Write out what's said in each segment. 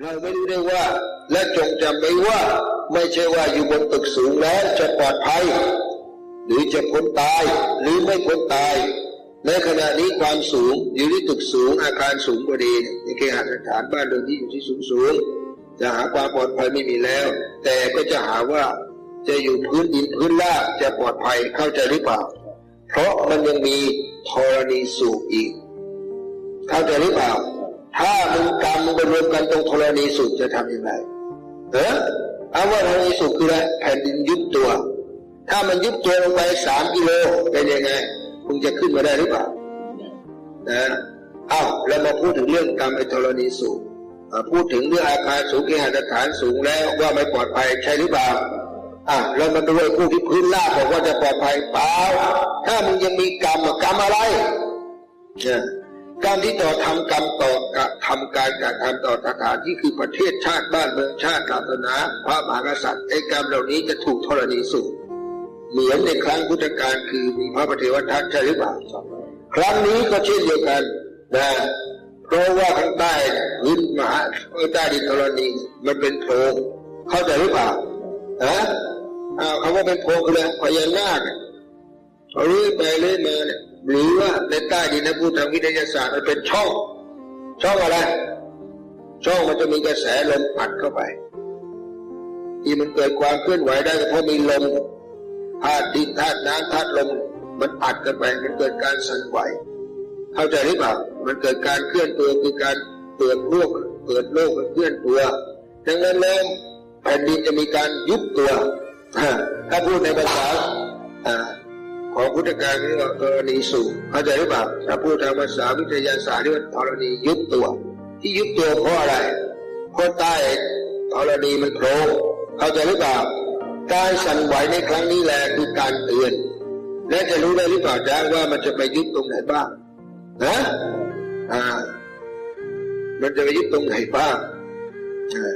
เราไม่รู้ได้ว่า และจงจำไว้ว่า ไม่ใช่ว่าอยู่บนตึกสูงแล้วจะปลอดภัย หรือจะพ้นตายหรือไม่พ้นตาย ในขณะนี้ความสูงอยู่ที่ตึกสูงอาคารสูงก็ดีในเคหสถานบ้านเรือนที่อยู่ที่สูงสูงจะหาความปลอดภัยไม่มีแล้ว แต่ก็จะหาว่าจะอยู่พื้นดินพื้นราบจะปลอดภัยเข้าใจหรือเปล่า เพราะมันยังมีธรณีสูบอีก เข้าใจหรือเปล่า กรรมมึงไปรวมกันตรงธรณีสูบจะทำยังไงเออเอาว่าธรณีสูบคืออะไรแผ่นดินยุบตัว ถ้ามันยุบตัวลงไปสามกิโลเป็นยังไงมึงจะขึ้นมาได้หรือเปล่านะเอ้าเรามาพูดถึงเรื่องกรรมไอธรณีสูบอ่าพูดถึงเรื่องอาคารสูงเกหสถานสูงแล้วว่าไม่ปลอดภัยใช่หรือเปล่าอะเรามาดูไอ้ผู้ที่พื้นราบบอกว่าจะปลอดภัยเปล่าถ้ามึงยังมีกรรมกรรมอะไรเนี่ย การที่ต่อทำกรรมต่อกระทำการกระทำต่อสถานที่คือประเทศชาติบ้านเมืองชาติศาสนา พระมหากษัตริย์ไอ้กรรมเหล่านี้จะถูกธรณีสูบเหมือนในครั้งพุทธกาลคือมีพระปฏิวัติทัตใช่หรือเปล่าครั้งนี้ก็เช่นเดียวกันนะเพราะว่าข้างใต้พื้นมหาใต้ดินธรณีมันเป็นโพรงเข้าใจหรือเปล่าฮะอ้าวคำว่าเป็นโพรงคืออะไรพญานาคเขาเรื่อยไปเรื่อยมาเนี่ย หรือว่าในใต้ดินนะพูดทางวิทยาศาสตร์มันเป็นช่อง ช่องอะไร ช่องมันจะมีกระแสลมอัดเข้าไป ที่มันเกิดความเคลื่อนไหวได้ก็เพราะมีลมธาตุดินธาตุน้ำธาตุลมมันอัดกันไปมันเกิดการสั่นไหว เข้าใจหรือเปล่ามันเกิดการเคลื่อนตัวคือการเปิดโลกเปิดโลกเคลื่อนตัว ดังนั้นแล้วแผ่นดินจะมีการยุบตัว ถ้าพูดในภาษา ของพุทธการเรียกว่าธรณีสูงเข้าใจหรือเปล่าถ้าพูดทางภาษาวิทยาศาสตร์เรียกว่าธรณียุบตัว ที่ยุบตัวเพราะอะไรเพราะใต้ธรณีมันโผล่เข้าใจหรือเปล่าการสั่นไหวในครั้งนี้แหละคือการเตือน และจะรู้ได้หรือเปล่าจ๊ะว่ามันจะไปยึดตรงไหนบ้างนะอ่า มันจะไปยึดตรงไหนบ้างอ่า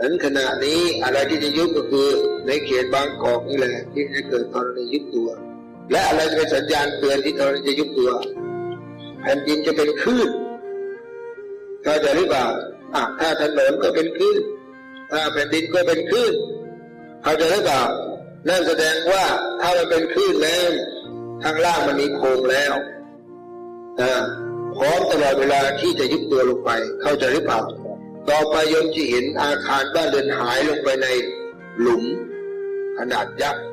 อันขณะนี้อะไรที่จะยึดก็คือในเขตบางกอกนี่แหละที่จะเกิดธรณียุบตัว และอะไรจะเป็นสัญญาณเตือนที่ธรณีจะยุบตัวแผ่นดินจะเป็นคลื่นเข้าใจหรือเปล่าอะถ้าถนนก็เป็นคลื่นถ้าแผ่นดินก็เป็นคลื่นเข้าใจหรือเปล่านั่นแสดงว่าถ้ามันเป็นคลื่นแล้วข้างล่างมันมีโครงแล้วพร้อมตลอดเวลาที่จะยุบตัวลงไป เข้าใจหรือเปล่าต่อไปยมจะเห็นอาคารบ้านเรือนหายลงไปในหลุมขนาดยักษ์